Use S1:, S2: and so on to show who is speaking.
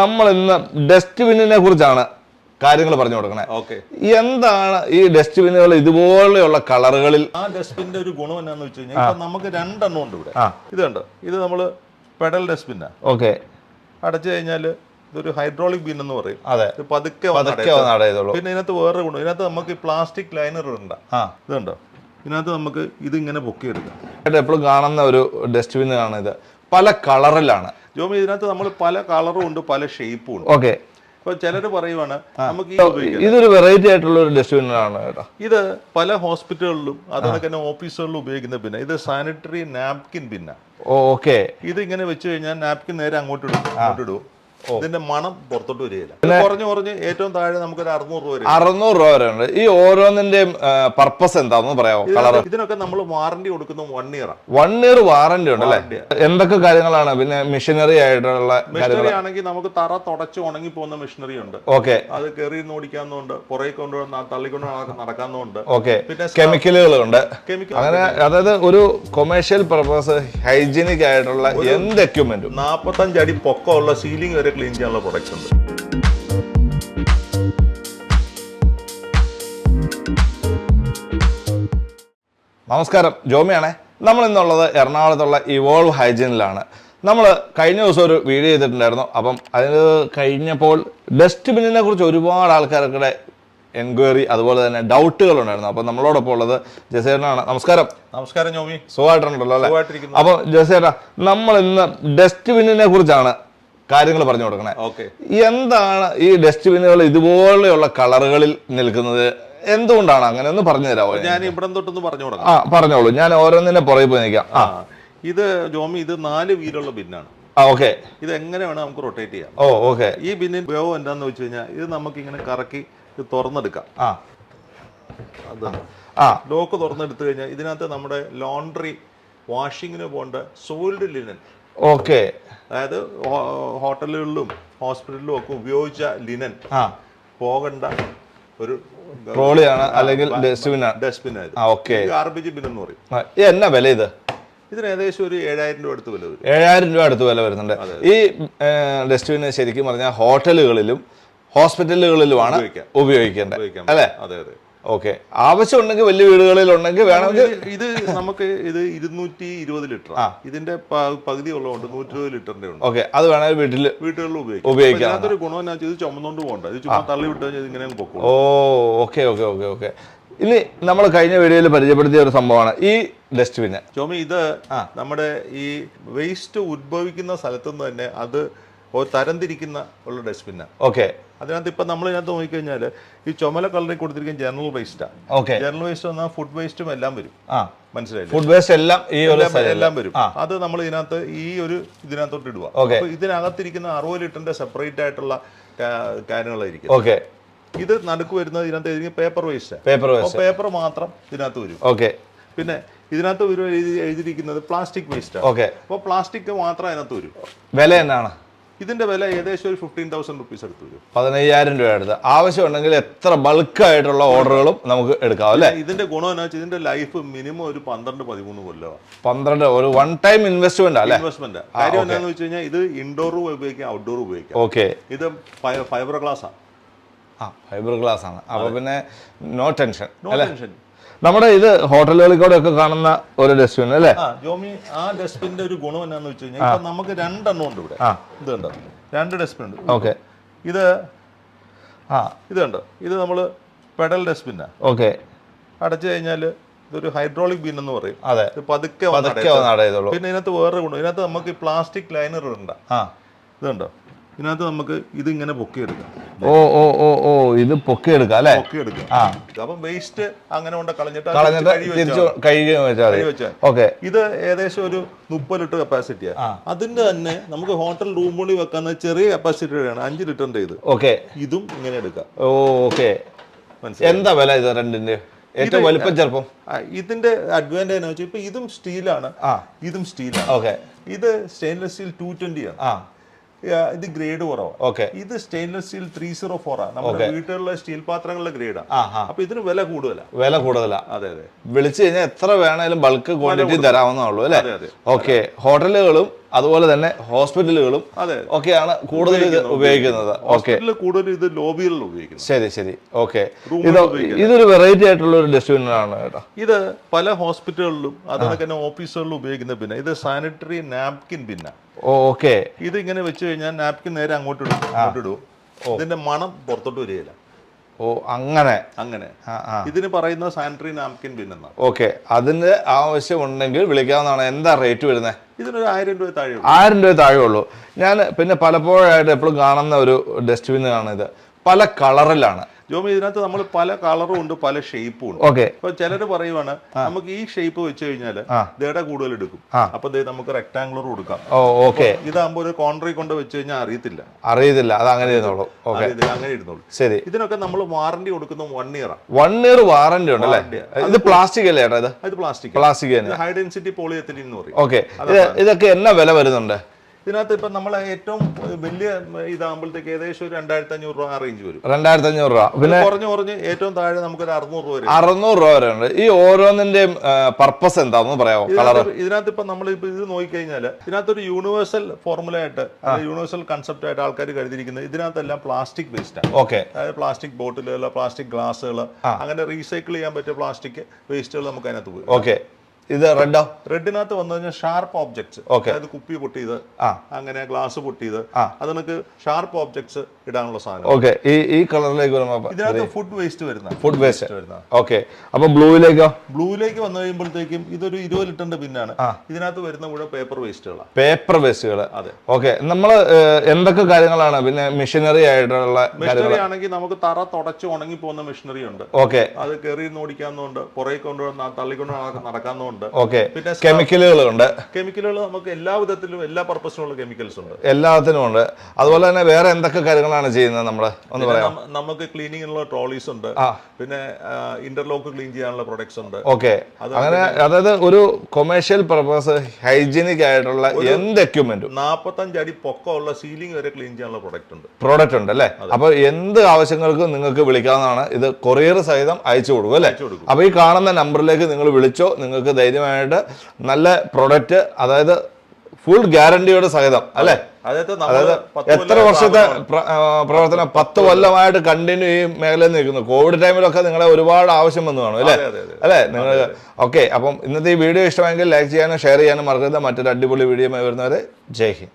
S1: നമ്മൾ ഇന്ന് ഡസ്റ്റ്ബിന്നിനെ കുറിച്ചാണ് കാര്യങ്ങൾ പറഞ്ഞു കൊടുക്കണേ.
S2: ഓക്കെ
S1: എന്താണ് ഈ ഡസ്റ്റ്ബിന്നുകൾ ഇതുപോലെയുള്ള കളറുകളിൽ?
S2: ആ ഡസ്റ്റ്ബിന്റെ ഒരു ഗുണം എന്നാന്ന് വെച്ച് കഴിഞ്ഞാൽ ഇപ്പൊ നമുക്ക് രണ്ടെണ്ണം ഉണ്ട് ഇവിടെ. ഇത് കണ്ടോ? ഇത് നമ്മൾ പെഡൽ ഡസ്റ്റ്ബിന്നാ
S1: ഓക്കെ
S2: അടച്ചു കഴിഞ്ഞാൽ ഇതൊരു ഹൈഡ്രോളിക് ബിൻ എന്ന് പറയും.
S1: അതെ.
S2: പതുക്കെ
S1: പതുക്കെ.
S2: പിന്നെ ഇതിനകത്ത് വേറെ ഗുണം. ഇതിനകത്ത് നമുക്ക് പ്ലാസ്റ്റിക് ലൈനർ ഉണ്ട്
S1: ആ.
S2: ഇത് കണ്ടോ? ഇതിനകത്ത് നമുക്ക് ഇത് ഇങ്ങനെ പൊക്കിയെടുക്കാം.
S1: എപ്പോഴും കാണുന്ന ഒരു ഡസ്റ്റ്ബിൻ ആണ് ഇത് പല കളറിലാണ്.
S2: ജോമി ഇതിനകത്ത് നമ്മൾ പല കളറും ഉണ്ട് പല ഷേപ്പും ഉണ്ട്.
S1: ഓക്കെ.
S2: ഇപ്പൊ ചിലർ പറയുവാണ് നമുക്ക്
S1: ഇതൊരു വെറൈറ്റി ആയിട്ടുള്ള ഒരു ഡസ്റ്റ്ബിൻ ആണ് കേട്ടോ.
S2: ഇത് പല ഹോസ്പിറ്റലുകളിലും അതുപോലെ തന്നെ ഓഫീസുകളിലും ഉപയോഗിക്കുന്ന പിന്നെ. ഇത് സാനിറ്ററി നാപ്കിൻ പിന്നെ.
S1: ഓക്കെ.
S2: ഇത് ഇങ്ങനെ വെച്ച് കഴിഞ്ഞാൽ നാപ്കിൻ നേരെ അങ്ങോട്ട് ഇടും അങ്ങോട്ട് ഇടും ഇതിന്റെ മണം പുറത്തോട്ട് വരികയില്ല. കുറഞ്ഞു കുറഞ്ഞ് ഏറ്റവും താഴെ നമുക്കൊരു അറുന്നൂറ് രൂപ
S1: അറുന്നൂറ് രൂപ വരെ ഉണ്ട്. ഈ ഓരോന്നിന്റെയും പർപ്പസ് എന്താണെന്ന് പറയാമോ? കളർ
S2: ഇതിനൊക്കെ നമ്മൾ വാറന്റി കൊടുക്കുന്ന one year
S1: one year warranty ഉണ്ട് അല്ലേ? എന്തൊക്കെ കാര്യങ്ങളാണ്? പിന്നെ മെഷീനറി ആയിട്ടുള്ള
S2: മെഷീനറി ആണെങ്കിൽ നമുക്ക് തറ തുടച്ച് ഉണങ്ങി പോകുന്ന മെഷീനറി ഉണ്ട്.
S1: ഓക്കെ
S2: അത് കയറി ഓടിക്കാവുന്നതുകൊണ്ട് പുറകെ കൊണ്ട് ന- തള്ളിക്കൊണ്ട് നടക്കാവുന്നതുകൊണ്ട്
S1: ഓക്കെ
S2: പിന്നെ
S1: കെമിക്കലുകളുണ്ട് അങ്ങനെ അതായത് ഒരു കൊമേഴ്ഷ്യൽ പർപ്പസ് ഹൈജീനിക് ആയിട്ടുള്ള എന്ത് എക്യുപ്മെന്റും
S2: നാൽപ്പത്തഞ്ച് അടി പൊക്കമുള്ള സീലിംഗ് വരെ ക്ലീൻ ചെയ്യാനുള്ള പ്രൊഡക്ട്സ് ഉണ്ട്.
S1: നമസ്കാരം. ജോമിയാണേ. നമ്മൾ ഇന്നുള്ളത് എറണാകുളത്തുള്ള ഇവോൾവ് ഹൈജീനിലാണ് നമ്മൾ കഴിഞ്ഞ ദിവസം ഒരു വീഡിയോ ചെയ്തിട്ടുണ്ടായിരുന്നു. അപ്പം അതിന് കഴിഞ്ഞപ്പോൾ ഡസ്റ്റ്ബിന്നിനെ കുറിച്ച് ഒരുപാട് ആൾക്കാർക്കിടെ എൻക്വയറി അതുപോലെ തന്നെ ഡൗട്ടുകൾ ഉണ്ടായിരുന്നു. അപ്പം നമ്മളോടൊപ്പം ഉള്ളത് ജസേട്ടനാണ്. നമസ്കാരം.
S2: നമസ്കാരം ജോമി.
S1: സുഖമായിട്ടുണ്ടല്ലോ അല്ലേ?
S2: സുഖമായിട്ടിരിക്കുന്നു.
S1: അപ്പം ജസേട്ടാ നമ്മൾ ഇന്ന് ഡസ്റ്റ്ബിന്നിനെ കുറിച്ചാണ് കാര്യങ്ങൾ പറഞ്ഞു കൊടുക്കണേ.
S2: ഓക്കെ.
S1: എന്താണ് ഈ ഡസ്റ്റ്ബിന്നുകൾ ഇതുപോലെയുള്ള കളറുകളിൽ നിൽക്കുന്നത്? എന്തുകൊണ്ടാണ്? അങ്ങനെ ഒന്ന് പറഞ്ഞു തരാമോ
S2: ഞാൻ ഇവിടെ തൊട്ടൊന്ന് പറഞ്ഞു കൊടുക്കാം.
S1: ആ പറഞ്ഞോളൂ. ഞാൻ ഓരോന്നിനെ പുറകെ പോയി നിൽക്കാം. ആ.
S2: ഇത് ജോമി ഇത് നാല് വീലുള്ള ബിന്നാണ്.
S1: ഓക്കെ.
S2: ഇത് എങ്ങനെ വേണം നമുക്ക് റൊട്ടേറ്റ് ചെയ്യാം.
S1: Oh okay.
S2: ഈ ബിന്നിൻ ഉപയോഗം എന്താന്ന് വെച്ച് കഴിഞ്ഞാൽ ഇത് നമുക്ക് ഇങ്ങനെ കറക്കി ഇത് തുറന്നെടുക്കാം.
S1: ആ.
S2: അതാണ്
S1: ആ.
S2: ലോക്ക് തുറന്നെടുത്തു കഴിഞ്ഞാൽ ഇതിനകത്ത് നമ്മുടെ ലോണ്ടറി വാഷിങ്ങിന് പോകേണ്ട സോൾഡ് ലിനൻ
S1: ഓക്കെ.
S2: അതായത് ഹോട്ടലുകളിലും ഹോസ്പിറ്റലിലും ഒക്കെ ഉപയോഗിച്ച ലിനൻ പോകണ്ട ഒരു
S1: ട്രോളിയാണ് അല്ലെങ്കിൽ
S2: ഡസ്റ്റ്ബിൻ ഗാർബേജ് ബിൻ എന്ന് പറയും.
S1: എന്നാ വില ഇത്?
S2: ഇതിന് ഏകദേശം ഒരു ഏഴായിരം രൂപ അടുത്ത് വില വരും.
S1: ഏഴായിരം രൂപ അടുത്ത് വില വരുന്നുണ്ട്. ഈ ഡസ്റ്റ്ബിന് ശരിക്കും പറഞ്ഞാൽ ഹോട്ടലുകളിലും ഹോസ്പിറ്റലുകളിലുമാണ് ഉപയോഗിക്കേണ്ടത്. അല്ലേ?
S2: അതെ അതെ.
S1: ഓക്കെ. ആവശ്യമുണ്ടെങ്കിൽ വലിയ വീടുകളിൽ ഉണ്ടെങ്കിൽ വേണമെങ്കിൽ
S2: ഇത് നമുക്ക് ഇത് ഇരുന്നൂറ്റി ഇരുപത് ലിറ്റർ ഇതിന്റെ പകുതി ഉള്ളതുകൊണ്ട് നൂറ്റി ഇരുപത് ലിറ്ററിന്റെ ഉണ്ട്.
S1: ഓക്കെ. അത് വേണമെങ്കിൽ വീട്ടിൽ
S2: വീട്ടുകളിൽ ഉപയോഗിക്കാം.
S1: ഉപയോഗിക്കാം.
S2: അതൊരു ഇതിനകത്തൊരു ഗുണം എന്നാ ഇത് ചുമന്നുകൊണ്ട് പോകണ്ട. ഇത് ചുമ്മാ തള്ളി വിട്ട് കഴിഞ്ഞാൽ ഇങ്ങനെ പൊക്കും
S1: oh okay okay okay okay. ഇനി നമ്മൾ കഴിഞ്ഞ വീഡിയോയിൽ പരിചയപ്പെടുത്തിയ ഒരു സംഭവമാണ് ഈ ഡസ്റ്റ്ബിന്.
S2: ചോമി ഇത് നമ്മുടെ ഈ വേസ്റ്റ് ഉദ്ഭവിക്കുന്ന സ്ഥലത്തുനിന്ന് തന്നെ അത് തരംതിരിക്കുന്ന ഉള്ള ഡസ്റ്റ്ബിന്നാണ്
S1: ഓക്കെ.
S2: അതിനകത്ത് ഇപ്പം നമ്മൾ ഇതിനകത്ത് നോക്കിക്കഴിഞ്ഞാൽ ഈ ചുമല കളറിൽ കൊടുത്തിരിക്കുന്ന ജനറൽ വേസ്റ്റാണ്
S1: ഓക്കെ.
S2: ജനറൽ വേസ്റ്റ് വന്നാൽ ഫുഡ് വേസ്റ്റും എല്ലാം വരും.
S1: ആ.
S2: മനസ്സിലായി
S1: ഫുഡ് വേസ്റ്റ് എല്ലാം ഈ
S2: എല്ലാം- വരും. അത് നമ്മൾ ഇതിനകത്ത് ഈ ഒരു ഇതിനകത്തോട്ട് ഇടുക.
S1: അപ്പോൾ
S2: അപ്പൊ ഇതിനകത്തിരിക്കുന്ന അറുപത് ലിറ്ററിന്റെ സെപ്പറേറ്റ് ആയിട്ടുള്ള കാര്യങ്ങളായിരിക്കും.
S1: ഓക്കെ.
S2: ഇത് നടുക്ക് വരുന്നത് ഇതിനകത്ത് paper waste
S1: paper waste
S2: paper മാത്രം ഇതിനകത്ത് വരും.
S1: ഓക്കെ.
S2: പിന്നെ ഇതിനകത്ത് ഒരു എഴുതി എഴുതിയിരിക്കുന്നത് പ്ലാസ്റ്റിക് വേസ്റ്റ്
S1: ഓക്കെ.
S2: അപ്പോൾ പ്ലാസ്റ്റിക് മാത്രം അതിനകത്ത് വരും.
S1: വില എന്നാണ്?
S2: ഇതിന്റെ വില ഏകദേശം ഒരു ഫിഫ്റ്റീൻ തൗസൻഡ് റുപ്പീസ് അടുത്ത് വരും.
S1: പതിനയ്യായിരം രൂപ അടുത്ത്. ആവശ്യമുണ്ടെങ്കിൽ എത്ര ബൾക്ക് ആയിട്ടുള്ള ഓർഡറുകളും നമുക്ക് എടുക്കാം അല്ലേ?
S2: ഇതിന്റെ ഗുണം എന്നാ വെച്ചാൽ ഇതിന്റെ ലൈഫ് മിനിമം ഒരു പന്ത്രണ്ട് പതിമൂന്ന് കൊല്ലമാണ്
S1: പന്ത്രണ്ട് ഒരു വൺ ടൈം ഇൻവെസ്റ്റ്മെന്റ് അല്ലേ?
S2: ഇൻവെസ്റ്റ്മെന്റ് കാര്യം എന്താണെന്ന് വെച്ച് കഴിഞ്ഞാൽ ഇത് ഇൻഡോറും ഉപയോഗിക്കാം ഔട്ട്ഡോറും ഉപയോഗിക്കാം.
S1: ഓക്കെ.
S2: ഇത് ഫൈബർ ഗ്ലാസ് ആണ്
S1: ആ. ഫൈബർ ഗ്ലാസ് ആണ്. അപ്പൊ പിന്നെ നോ ടെൻഷൻ
S2: നോ ടെൻഷൻ
S1: നമ്മുടെ ഇത് ഹോട്ടലുകളിൽ കൂടെ ഒക്കെ കാണുന്ന ഒരു ഡസ്റ്റ്ബിൻ അല്ലേ?
S2: ജോമി ആ ഡസ്റ്റ്ബിന്റെ ഒരു ഗുണം എന്നാന്ന് വെച്ച് കഴിഞ്ഞാൽ ഇപ്പൊ നമുക്ക് രണ്ടെണ്ണം ഉണ്ട് ഇവിടെ.
S1: ഇതുണ്ട്
S2: ഇത് കണ്ടോ? രണ്ട് ഡസ്റ്റ്ബിൻ ഉണ്ട്.
S1: ഓക്കെ.
S2: ഇത്
S1: ആ.
S2: ഇത് കണ്ടോ? ഇത് നമ്മൾ പെഡൽ ഡസ്റ്റ്ബിന്നാ
S1: ഓക്കെ.
S2: അടച്ചു കഴിഞ്ഞാൽ ഇതൊരു ഹൈഡ്രോളിക് ബിൻ എന്ന് പറയും.
S1: അതെ.
S2: പതുക്കെ
S1: പതുക്കെ
S2: പിന്നെ ഇതിനകത്ത് വേറെ ഗുണം ഇതിനകത്ത് നമുക്ക് പ്ലാസ്റ്റിക് ലൈനർ ഉണ്ട്
S1: ആ.
S2: ഇത് കണ്ടോ? ഇതിനകത്ത് നമുക്ക് ഇത് ഇങ്ങനെ പൊക്കിയെടുക്കാം.
S1: ഓ ഓ ഓ ഓ ഇത് പൊക്കിയെടുക്കാം അല്ലേ?
S2: പൊക്കിയെടുക്കാം.
S1: ആ.
S2: അപ്പം വേസ്റ്റ് അങ്ങനെ കൊണ്ട് കളഞ്ഞിട്ട്
S1: കളഞ്ഞിട്ട്
S2: കഴുകി വെച്ചാൽ
S1: തിരിച്ചു കഴുകി വെച്ചാൽ
S2: വെച്ചാൽ
S1: ഓക്കെ.
S2: ഇത് ഏകദേശം ഒരു മുപ്പത് ലിറ്റർ കപ്പാസിറ്റിയാണ്
S1: ആ.
S2: അതിന്റെ തന്നെ നമുക്ക് ഹോട്ടൽ റൂമുകളിൽ വെക്കുന്ന ചെറിയ കപ്പാസിറ്റിയാണ് അഞ്ച് ലിറ്ററിന്റെ ഇത്.
S1: ഓക്കെ.
S2: ഇതും ഇങ്ങനെ എടുക്കാം.
S1: Oh okay. എന്താ വില ഇത് രണ്ടിന്റെ ഏറ്റവും വലിപ്പം ചെറുപ്പം?
S2: ഇതിന്റെ അഡ്വാന്റേജ് എന്ന് വെച്ചാൽ ഇപ്പൊ ഇതും സ്റ്റീലാണ് ഇതും സ്റ്റീലാണ്
S1: ഓക്കെ.
S2: ഇത് സ്റ്റെയിൻലെസ് സ്റ്റീൽ ടു ട്വന്റി ആണ്. ഇത് ഗ്രേഡ് കുറവാണ്
S1: ഓക്കെ
S2: ഇത് stainless steel three zero four ആണ് നമ്മുടെ വീട്ടിലുള്ള സ്റ്റീൽ പാത്രങ്ങളുടെ ഗ്രേഡാണ് അപ്പൊ ഇതിന് വില കൂടുതലാണ്
S1: വില കൂടുതലാണ്
S2: അതെ അതെ.
S1: വിളിച്ചു കഴിഞ്ഞാൽ എത്ര വേണേലും ബൾക്ക് ക്വാണ്ടിറ്റി തരാവുന്നേ ഉള്ളൂ അല്ലേ? ഓക്കെ ഹോട്ടലുകളും അതുപോലെ തന്നെ ഹോസ്പിറ്റലുകളും
S2: അതെ.
S1: ഒക്കെയാണ് കൂടുതൽ ഇത് ഉപയോഗിക്കുന്നത്. ഓക്കെ.
S2: ഹോസ്പിറ്റലിൽ കൂടുതൽ ഇത് ലോബികളിൽ ഉപയോഗിക്കുന്നത്.
S1: ശരി ശരി. ഓക്കെ. ഇത് ഇതൊരു വെറൈറ്റി ആയിട്ടുള്ള ഒരു ഡസ്റ്റ്ബിൻ ആണ് കേട്ടോ.
S2: ഇത് പല ഹോസ്പിറ്റലുകളിലും അതുപോലെ തന്നെ ഓഫീസുകളിലും ഉപയോഗിക്കുന്ന പിന്നെ ഇത് സാനിറ്ററി നാപ്കിൻ പിന്നെ
S1: ഓക്കെ.
S2: ഇത് ഇങ്ങനെ വെച്ച് കഴിഞ്ഞാൽ നാപ്കിൻ നേരെ അങ്ങോട്ട് ഇടും അങ്ങോട്ട് ഇടും ഇതിന്റെ മണം പുറത്തോട്ട് വരികയില്ല.
S1: ഓ അങ്ങനെ.
S2: അങ്ങനെ. ഇതിന് പറയുന്ന സാനിറ്ററി നാപ്കിൻ ബിൻ എന്നാണ്.
S1: ഓക്കെ. അതിന്റെ ആവശ്യമുണ്ടെങ്കിൽ വിളിക്കാവുന്നതാണ്. എന്താ റേറ്റ് വരുന്നത്
S2: ഇതിനൊരു ആയിരം രൂപ താഴെ.
S1: ആയിരം രൂപ താഴെ ഉള്ളൂ. ഞാൻ പിന്നെ പലപ്പോഴായിട്ട് എപ്പോഴും കാണുന്ന ഒരു ഡസ്റ്റ്ബിൻ ആണ് ഇത് പല കളറിലാണ്
S2: ജോമി ഇതിനകത്ത് നമ്മൾ പല കളറും ഉണ്ട് പല ഷേപ്പും ഉണ്ട്.
S1: ഓക്കെ.
S2: അപ്പൊ ചിലര് പറയുവാണ് നമുക്ക് ഈ ഷേപ്പ് വെച്ച് കഴിഞ്ഞാൽ
S1: ഇതേടെ
S2: ദേടെ കൂടുതൽ എടുക്കും. അപ്പൊ നമുക്ക് റെക്ടാംഗുലർ കൊടുക്കാം.
S1: ഓക്കെ.
S2: ഇതാകുമ്പോ ഒരു കോൺട്രി കൊണ്ട് വെച്ച് കഴിഞ്ഞാൽ അറിയത്തില്ല.
S1: അറിയത്തില്ല. അത് അങ്ങനെ ഇരുന്നോളൂ.
S2: അങ്ങനെ ഇരുന്നോളൂ.
S1: ശരി.
S2: ഇതിനൊക്കെ നമ്മൾ വാറന്റി കൊടുക്കുന്ന one year
S1: one year warranty ഉണ്ട് അല്ലേ. ഇത് പ്ലാസ്റ്റിക് അല്ലേ ചേട്ടാ ഇത്?
S2: Plastic
S1: plastic
S2: high density polyethylene എന്ന് പറയും.
S1: ഓക്കെ. ഇതൊക്കെ എന്നാ വില വരുന്നുണ്ട്?
S2: ഇതിനകത്ത് ഇപ്പൊ നമ്മളെ ഏറ്റവും വലിയ ഇതാകുമ്പോഴത്തേക്ക് ഏകദേശം ഒരു രണ്ടായിരത്തി അഞ്ഞൂറ് രൂപ ആ റേഞ്ച് വരും.
S1: രണ്ടായിരത്തി അഞ്ഞൂറ് രൂപ പിന്നെ
S2: കുറഞ്ഞു കുറഞ്ഞ് ഏറ്റവും താഴെ നമുക്ക് ഒരു അറുന്നൂറ് രൂപ വരും.
S1: അറുന്നൂറ് രൂപ വരെ ഉണ്ട്. ഈ ഓരോന്നിന്റെയും പർപ്പസ് എന്താണെന്ന് പറയാമോ? കളർ
S2: ഇതിനകത്ത് ഇപ്പം നമ്മൾ ഇപ്പൊ ഇത് നോക്കിക്കഴിഞ്ഞാൽ ഇതിനകത്തൊരു യൂണിവേഴ്സൽ ഫോർമുല ആയിട്ട് യൂണിവേഴ്സൽ കൺസെപ്റ്റ് ആയിട്ട് ആൾക്കാർ കരുതിയിരിക്കുന്നത് ഇതിനകത്തെല്ലാം പ്ലാസ്റ്റിക് വേസ്റ്റ് ആണ്.
S1: ഓക്കെ
S2: അതായത് പ്ലാസ്റ്റിക് ബോട്ടിലുകൾ പ്ലാസ്റ്റിക് ഗ്ലാസ്സുകൾ അങ്ങനെ റീസൈക്കിൾ ചെയ്യാൻ പറ്റിയ പ്ലാസ്റ്റിക് വേസ്റ്റുകൾ നമുക്ക് അതിനകത്ത് പോയി.
S1: ഓക്കെ ഇത് റെഡോ
S2: റെഡിനകത്ത് വന്നു കഴിഞ്ഞാൽ ഷാർപ്പ് ഓബ്ജക്ട്സ്. അതായത് കുപ്പി പൊട്ടിയത്
S1: ആ.
S2: അങ്ങനെ ഗ്ലാസ് പൊട്ടിയത്. അത് നമുക്ക് ഷാർപ്പ് ഓബ്ജക്ട്സ് ഇടാനുള്ള സാധനം.
S1: ഓക്കെ ഈ ഈ കളറിലേക്ക് വരുമ്പോൾ
S2: ഇതിനകത്ത് ഫുഡ് വേസ്റ്റ് വരുന്ന.
S1: ഫുഡ് വേസ്റ്റ്
S2: വരുന്ന.
S1: ഓക്കെ അപ്പൊ ബ്ലൂയിലേക്കോ
S2: ബ്ലൂയിലേക്ക് വന്നു കഴിയുമ്പോഴത്തേക്കും ഇതൊരു ഇരുപത് ലിറ്ററിന്റെ പിന്നാണ് ഇതിനകത്ത് വരുന്ന മുഴുവൻ പേപ്പർ വേസ്റ്റുകളാണ്
S1: പേപ്പർ വേസ്റ്റുകൾ
S2: അതെ.
S1: ഓക്കെ നമ്മൾ എന്തൊക്കെ കാര്യങ്ങളാണ്? പിന്നെ മെഷീനറി ആയിട്ടുള്ള കാര്യങ്ങൾ
S2: മെഷീനറി ആണെങ്കിൽ നമുക്ക് തറ തുടച്ച് ഉണങ്ങി പോകുന്ന മെഷീനറി ഉണ്ട്.
S1: ഓക്കെ
S2: അത് കയറി ഓടിക്കാവുന്നതുകൊണ്ട് പുറകെ കൊണ്ട് തള്ളിക്കൊണ്ട് നടക്കാവുന്നതുകൊണ്ട് നടക്കാവുന്നതുണ്ട്.
S1: ഓക്കെ
S2: പിന്നെ
S1: കെമിക്കലുകളുണ്ട്
S2: കെമിക്കലുകൾ നമുക്ക് എല്ലാ വിധത്തിലും എല്ലാ പർപ്പസിനുള്ള കെമിക്കൽസ് ഉണ്ട്.
S1: എല്ലാത്തിനും ഉണ്ട് അതുപോലെ തന്നെ വേറെ എന്തൊക്കെ കാര്യങ്ങളാണ് ചെയ്യുന്നത് നമ്മൾ ഒന്ന് പറയാം
S2: നമുക്ക് ക്ലീനിങ്ങിനുള്ള ട്രോളീസ് ഉണ്ട്. പിന്നെ ഇന്റർലോക്ക് ക്ലീൻ ചെയ്യാനുള്ള പ്രൊഡക്ട്സ് ഉണ്ട്.
S1: ഓക്കെ. അങ്ങനെ അതായത് ഒരു കൊമേഴ്ഷ്യൽ പർപ്പസ് ഹൈജീനിക് ആയിട്ടുള്ള എന്ത് എക്യുപ്മെന്റും
S2: നാപ്പത്തഞ്ച് അടി പൊക്കമുള്ള സീലിംഗ് വരെ ക്ലീൻ ചെയ്യാനുള്ള പ്രൊഡക്റ്റ് ഉണ്ട്.
S1: പ്രോഡക്റ്റ് ഉണ്ട് അല്ലേ? അപ്പൊ എന്ത് ആവശ്യങ്ങൾക്കും നിങ്ങൾക്ക് വിളിക്കാവുന്നതാണ്. ഇത് കൊറിയർ സഹിതം അയച്ചു കൊടുക്കും അല്ലേ? അപ്പൊ ഈ കാണുന്ന നമ്പറിലേക്ക് നിങ്ങൾ വിളിച്ചോ നിങ്ങൾക്ക് ധൈര്യമായിട്ട് നല്ല പ്രൊഡക്റ്റ് അതായത് ഫുൾ ഗ്യാരണ്ടിയോടെ സഹിതം അല്ലെ?
S2: അതായത്
S1: എത്ര വർഷത്തെ പ്രവർത്തനം പത്ത് കൊല്ലമായിട്ട് കണ്ടിന്യൂ ഈ മേഖലയിൽ നിൽക്കുന്നു. കോവിഡ് ടൈമിലൊക്കെ നിങ്ങളെ ഒരുപാട് ആവശ്യം വന്നു കാണും അല്ലേ. അല്ലേ? നിങ്ങൾ ഓക്കെ അപ്പം ഇന്നത്തെ ഈ വീഡിയോ ഇഷ്ടമായെങ്കിൽ ലൈക്ക് ചെയ്യാനും ഷെയർ ചെയ്യാനും മറക്കരുത്. മറ്റൊരു അടിപൊളി വീഡിയോ വരുന്നവരെ ജയ് ഹിന്ദ്.